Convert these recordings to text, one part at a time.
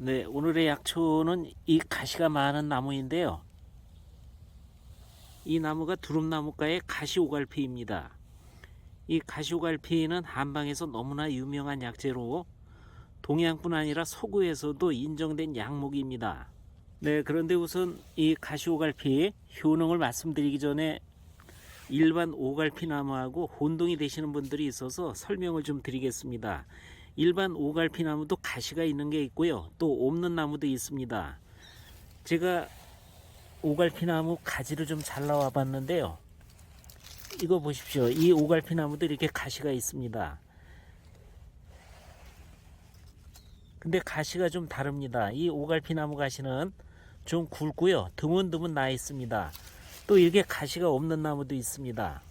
네, 오늘의 약초는 이 가시가 많은 나무인데요. 이 나무가 두릅나무과의 가시오갈피입니다. 이 가시오갈피는 한방에서 너무나 유명한 약재로 동양뿐 아니라 서구에서도 인정된 약목입니다. 네, 그런데 우선 이 가시오갈피 효능을 말씀드리기 전에 일반 오갈피 나무하고 혼동이 되시는 분들이 있어서 설명을 좀 드리겠습니다. 일반 오갈피 나무도 가시가 있는 게 있고요. 또 없는 나무도 있습니다. 제가 오갈피 나무 가지를 좀 잘라와 봤는데요. 이거 보십시오. 이 오갈피 나무도 이렇게 가시가 있습니다. 근데 가시가 좀 다릅니다. 이 오갈피 나무 가시는 좀 굵고요. 드문드문 나 있습니다. 또 이게 가시가 없는 나무도 있습니다.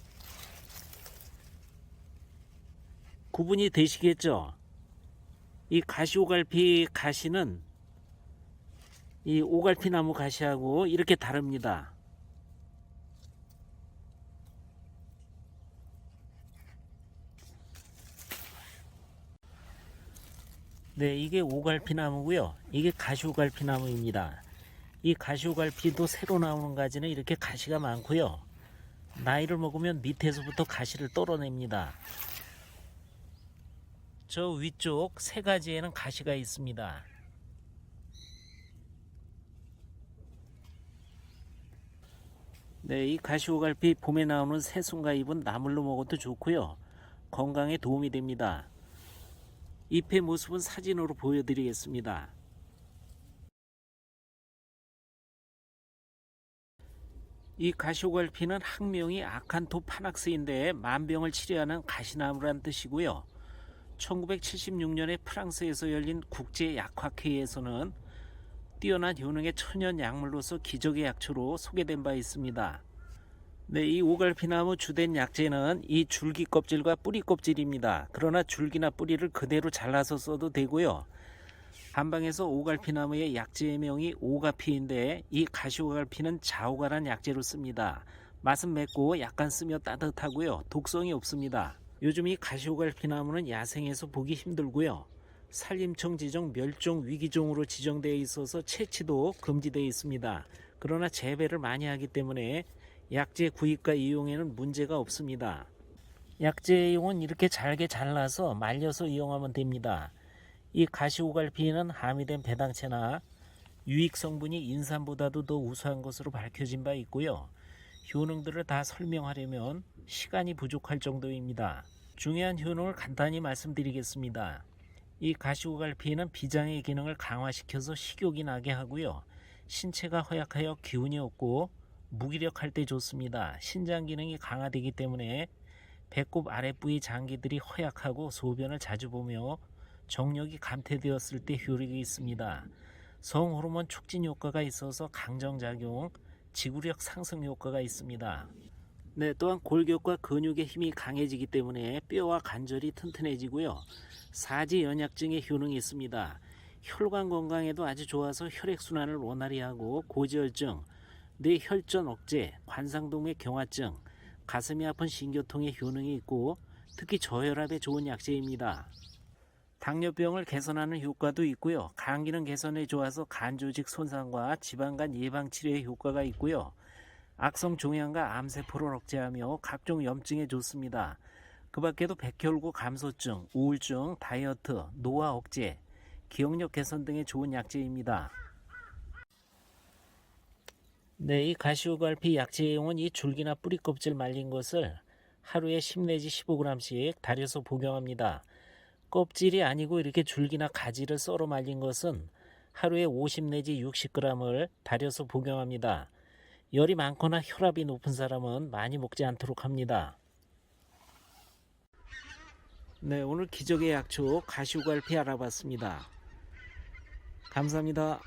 구분이 되시겠죠? 이 가시오갈피 가시는 이 오갈피 나무 가시하고 이렇게 다릅니다. 네, 이게 오갈피 나무고요. 이게 가시오갈피 나무입니다. 이 가시오갈피도 새로 나오는 가지는 이렇게 가시가 많고요. 나이를 먹으면 밑에서부터 가시를 떨어냅니다. 저 위쪽 세 가지에는 가시가 있습니다. 네, 이 가시오갈피 봄에 나오는 새순가 잎은 나물로 먹어도 좋고요. 건강에 도움이 됩니다. 잎의 모습은 사진으로 보여드리겠습니다. 이 가시오갈피는 학명이 아칸토 파낙스인데 만병을 치료하는 가시나무란 뜻이고요. 1976년에 프랑스에서 열린 국제 약학회에서는 뛰어난 효능의 천연 약물로서 기적의 약초로 소개된 바 있습니다. 네, 이 오갈피나무 주된 약재는 이 줄기 껍질과 뿌리 껍질입니다. 그러나 줄기나 뿌리를 그대로 잘라서 써도 되고요. 한방에서 오갈피나무의 약재의 명이 오가피인데 이 가시오갈피는 자오가란 약재로 씁니다. 맛은 맵고 약간 쓰며 따뜻하고요. 독성이 없습니다. 요즘 이 가시오갈피나무는 야생에서 보기 힘들고요. 산림청 지정 멸종 위기종으로 지정되어 있어서 채취도 금지되어 있습니다. 그러나 재배를 많이 하기 때문에 약재 구입과 이용에는 문제가 없습니다. 약재용은 이렇게 잘게 잘라서 말려서 이용하면 됩니다. 이 가시오갈피는 함유된 배당체나 유익 성분이 인삼보다도 더 우수한 것으로 밝혀진 바 있고요. 효능들을 다 설명하려면 시간이 부족할 정도입니다. 중요한 효능을 간단히 말씀드리겠습니다. 이 가시오갈피는 비장의 기능을 강화시켜서 식욕이 나게 하고요. 신체가 허약하여 기운이 없고 무기력할 때 좋습니다. 신장 기능이 강화되기 때문에 배꼽 아랫부위 장기들이 허약하고 소변을 자주 보며 정력이 감퇴되었을 때 효력이 있습니다. 성호르몬 촉진 효과가 있어서 강정작용, 지구력 상승 효과가 있습니다. 네, 또한 골격과 근육의 힘이 강해지기 때문에 뼈와 관절이 튼튼해지고요. 사지 연약증의 효능이 있습니다. 혈관 건강에도 아주 좋아서 혈액 순환을 원활히 하고 고지혈증, 뇌혈전 억제, 관상동맥 경화증, 가슴이 아픈 신교통의 효능이 있고 특히 저혈압에 좋은 약재입니다. 당뇨병을 개선하는 효과도 있고요. 간 기능 개선에 좋아서 간 조직 손상과 지방간 예방 치료에 효과가 있고요. 악성 종양과 암세포를 억제하며 각종 염증에 좋습니다. 그 밖에도 백혈구 감소증, 우울증, 다이어트, 노화 억제, 기억력 개선 등에 좋은 약재입니다. 네, 이 가시오갈피 약재용은 이 줄기나 뿌리 껍질 말린 것을 하루에 10 내지 15g씩 달여서 복용합니다. 껍질이 아니고 이렇게 줄기나 가지를 썰어 말린 것은 하루에 50 내지 60g을 달여서 복용합니다. 열이 많거나 혈압이 높은 사람은 많이 먹지 않도록 합니다. 네, 오늘 기적의 약초 가시오갈피 알아봤습니다. 감사합니다.